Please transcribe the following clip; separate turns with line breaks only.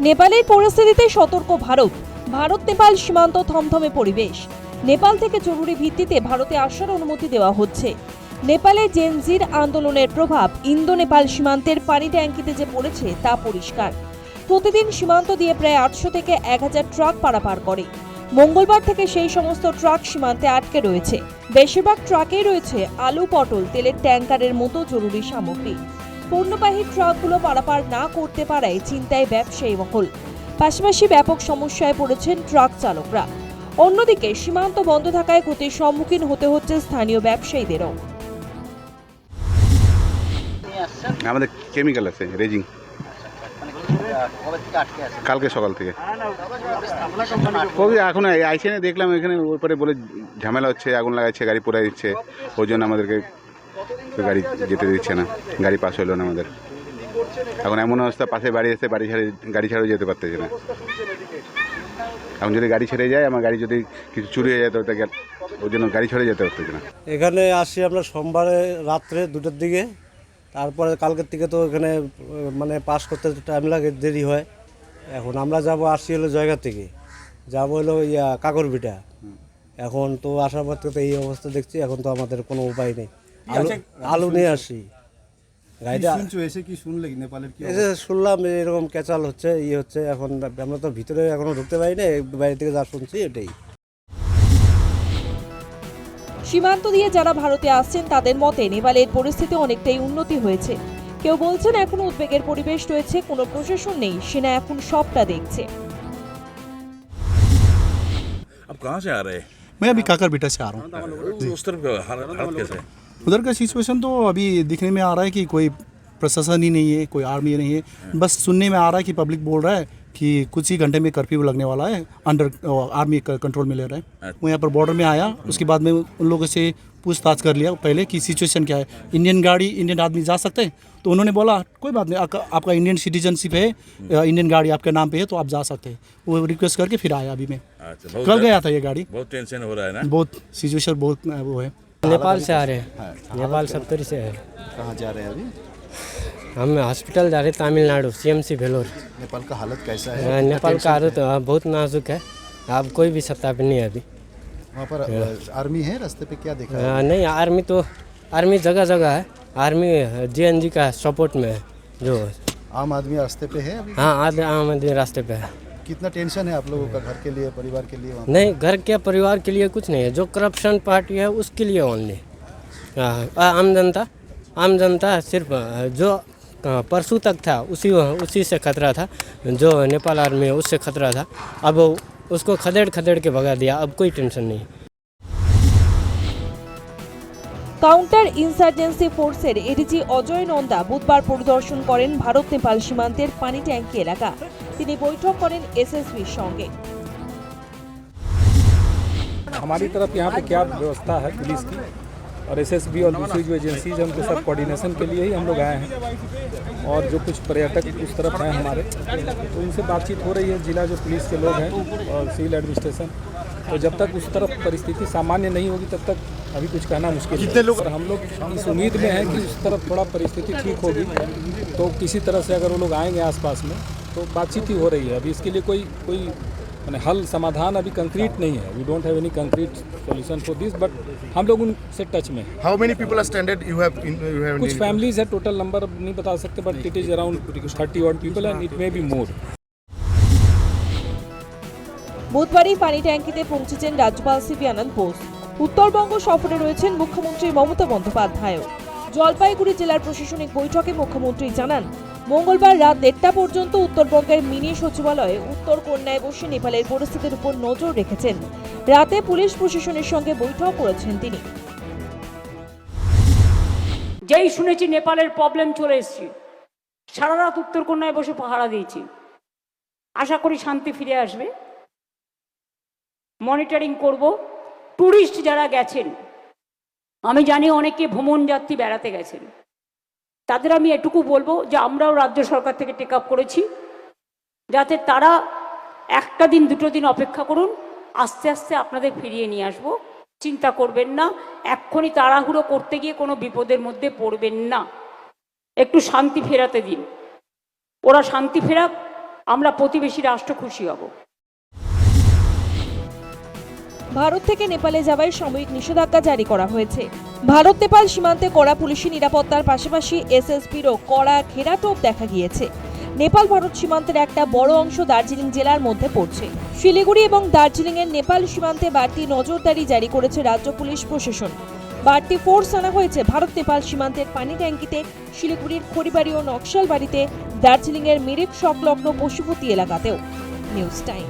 নেপালের পরিস্থিতিতে সতর্ক ভারত। ভারত, নেপাল সীমান্ত থমথমে পরিবেশ। নেপাল থেকে জরুরি ভিত্তিতে ভারতে আসার অনুমতি দেওয়া হচ্ছে। নেপালে জেনজির আন্দোলনের প্রভাব ইন্দো নেপাল সীমান্তের পানি ট্যাঙ্কিতে যে পড়েছে তা পরিষ্কার। প্রতিদিন সীমান্ত দিয়ে প্রায় আটশো থেকে এক হাজার ট্রাক পারাপার করে। মঙ্গলবার থেকে সেই সমস্ত ট্রাক সীমান্তে আটকে রয়েছে। বেশিরভাগ ট্রাকেই রয়েছে আলু, পটল, তেলের ট্যাঙ্কারের মতো জরুরি সামগ্রী। পণ্যবাহী ট্রাকগুলো পারাপার না করতে পারায় চিন্তায় ব্যবসায়ী মহল। পাশাপাশি ব্যাপক সমস্যায় পড়েছেন ট্রাক চালকরা। অন্যদিকে সীমান্ত বন্ধ থাকায় ক্ষতির সম্মুখীন হতে হচ্ছে স্থানীয় ব্যবসায়ীদেরও।
আমাদের কেমিক্যাল আছে রেজিং কালকে সকাল থেকে। কবি, এখন আইসে না দেখলাম এখানে ওপরে বলে ঝামেলা হচ্ছে, আগুন লাগাচ্ছে, গাড়ি পোড়াই দিচ্ছে, ওই জন্য আমাদেরকে তো গাড়ি যেতে দিচ্ছে না। গাড়ি পাস হলো না আমাদের। এখন এমন অবস্থা পাশে বাড়ি এসে বাড়ি ছাড়ে গাড়ি ছাড়াও যেতে পারতেছে না। এখন যদি গাড়ি ছেড়ে যায় আমার গাড়ি যদি কিছু চুরি হয়ে যায় তো ওই জন্য গাড়ি ছেড়ে যেতে পারতেছে না।
এখানে আসি আমরা সোমবারে রাত্রে দুটোর দিকে। তারপরে কালকের থেকে তো এখানে মানে পাস করতে টাইম লাগে দেরি হয়। এখন আমরা যাব আসি হলো জায়গা থেকে। যাব হলো ইয়া কাকরবিটা। এখন তো আসার পর থেকে তো এই অবস্থা দেখছি এখন তো আমাদের কোনো উপায় নেই। আলু আলু নিয়ে আসি গাড়িটা
শুনছো এসে কি শুনলে কি নেপালের কি
এসে শুনলাম যে এরকম ক্যাচাল হচ্ছে ইয়ে হচ্ছে এখন আমরা তো ভিতরে এখনো ঢুকতে পারি না বাইরে থেকে যা শুনছি এটাই
সীমান্ত দিয়ে যারা ভারতে আসছেন তাদের মতে নেপালের পরিস্থিতি অনেকটাই উন্নতি হয়েছে কেউ বলছেন এখনো উদ্বেগের পরিবেশ রয়েছে কোনো প্রশাসন নেই সেনা এখন সবটা দেখছে
अब कहाँ से आ रहे हैं
मैं अभी काकर बेटा से आ रहा हूँ
उस तरफ का हालत हालत कैसे है
उधर का सिचुएशन तो अभी दिखने में आ रहा है कि कोई प्रशासन ही नहीं है कोई आर्मी नहीं है। बस सुनने में आ रहा है कि पब्लिक बोल रहा है कि कुछ ही घंटे में कर्फ्यू लगने वाला है अंडर आर्मी कंट्रोल में ले रहा है। वो यहाँ पर बॉर्डर में आया उसके बाद में उन लोगों से पूछताछ कर लिया पहले कि सिचुएशन क्या है। इंडियन गाड़ी इंडियन आदमी जा सकते हैं? तो उन्होंने बोला कोई बात नहीं आपका आपका इंडियन सिटीजनशिप है इंडियन गाड़ी आपके नाम पे है तो आप जा सकते हैं। वो रिक्वेस्ट करके फिर आया अभी मैं।
अच्छा
कल गया था ये गाड़ी।
बहुत टेंशन हो रहा है ना?
बहुत सिचुएशन बहुत वो है।
नेपाल से आ रहे हैं। नेपाल सत्तरी से है।
कहाँ जा रहे हैं अभी?
हम हॉस्पिटल जा रहे हैं तमिलनाडु सीएमसी भेलोर
नेपाल का हालत कैसा है?
अ, नेपाल का हालत बहुत नाजुक है। अब कोई भी सत्ता पे नहीं है अभी।
वहाँ पर आर्मी है? रास्ते पे क्या देखा
अ, नहीं आर्मी तो आर्मी जगह जगह है आर्मी जे का सपोर्ट में है जो
आम आदमी रास्ते पे है अभी?
हाँ आम आदमी रास्ते पे है।
कितना टेंशन है आप लोगों का घर के लिए, परिवार के लिए
नहीं, घर के परिवार के लिए कुछ नहीं है। जो करप्शन पार्टी है, उसके लिए ओनली आम जनता आम जनता सिर्फ़ जो परसों तक था, उसी उसी से खतरा था। जो नेपाल आर्मी है, उससे खतरा था। अब उसको खदेड़ खदेड़ के भगा दिया, अब कोई टेंशन नहीं।
কাউন্টার ইনসার্জেন্সি ফোর্সের এডিজি অজয় নন্দা বুধবার পরিদর্শন করেন ভারত নেপাল সীমান্তের পানি ট্যাঙ্কি এলাকা তিনি বৈঠক করেন এসএসবির সঙ্গে
हमारी तरफ यहाँ पे क्या व्यवस्था है पुलिस की और एसएसबी और दूसरी जो एजेंसीज हैं उनके साथ कोऑर्डिनेशन के लिए ही हम लोग आए हैं और जो कुछ पर्यटक उस तरफ हैं हमारे तो उनसे बातचीत हो रही है जिला जो पुलिस के लोग हैं और सिविल एडमिनिस्ट्रेशन तो जब तक उस तरफ परिस्थिति सामान्य नहीं होगी तब तक अभी कुछ कहना मुश्किल कितने लोग हम लोग इस उम्मीद में हैं कि उस तरफ थोड़ा परिस्थिति ठीक होगी तो किसी तरह से अगर वो लोग आएंगे आसपास में तो बातचीत ही हो रही है अभी इसके लिए कोई कोई मैंने हल समाधान अभी कंक्रीट नहीं है we don't have any concrete solution for this but हम लोग उनसे टच में हैं
how many people are standard you have you have
कुछ फैमिलीज है टोटल नंबर नहीं बता सकते but it is around thirty odd people and it may be more
বুধবারই পানি ট্যাঙ্কিতে পৌঁছেছেন রাজ্যপাল সিপি আনন্দ বোস উত্তরবঙ্গ সফরে রয়েছেন মুখ্যমন্ত্রী মমতা বন্দ্যোপাধ্যায়ও। জলপাইগুড়ি জেলার প্রশাসনিক বৈঠকে মুখ্যমন্ত্রী জানান, মঙ্গলবার রাত দেড়টা পর্যন্ত উত্তরবঙ্গের মিনি সচিবালয়ে উত্তর কন্যায় বসে নেপালের পরিস্থিতির উপর নজর রেখেছেন। রাতে পুলিশ প্রশাসনের সঙ্গে বৈঠক করেছেন তিনি।
যেই শুনেছি নেপালের প্রবলেম চলে এসেছে। সারা রাত উত্তর কন্যায় বসে পাহারা দিয়েছি। আশা করি শান্তি ফিরে আসবে। মনিটরিং করব। ট্যুরিস্ট যারা গেছেন, আমি জানি অনেকে ভ্রমণ যাত্রী বেড়াতে গেছেন, তাদের আমি এটুকু বলব যে আমরাও রাজ্য সরকার থেকে টেক আপ করেছি, যাতে তারা একটা দিন, দুটো দিন অপেক্ষা করুন, আস্তে আস্তে আপনাদের ফিরিয়ে নিয়ে আসব, চিন্তা করবেন না, এক্ষুনি তাড়াহুড়ো করতে গিয়ে কোনো বিপদের মধ্যে পড়বেন না, একটু শান্তি ফেরাতে দিন, ওরা শান্তি ফেরাক, আমরা প্রতিবেশী রাষ্ট্র খুশি হব।
ভারত থেকে নেপালে যাওয়ায় সাময়িক নিষেধাজ্ঞা জারি করা হয়েছে। ভারত, নেপাল সীমান্তে কড়া পুলিশি নিরাপত্তার পাশাপাশি এসএসপিরও কড়া ঘেরাটোপ দেখা গিয়েছে। নেপাল, ভারত সীমান্তের একটা বড় অংশ দার্জিলিং জেলার মধ্যে পড়ছে। শিলিগুড়ি এবং দার্জিলিংয়ের নেপাল সীমান্তে বাড়তি নজরদারি জারি করেছে রাজ্য পুলিশ প্রশাসন। বাড়তি ফোর্স আনা হয়েছে ভারত, নেপাল সীমান্তের পানি ট্যাঙ্কিতে, শিলিগুড়ির খড়িবাড়ি ও নকশাল বাড়িতে দার্জিলিংয়ের মিরিক সংলগ্ন পশুপতি এলাকাতেও। News time.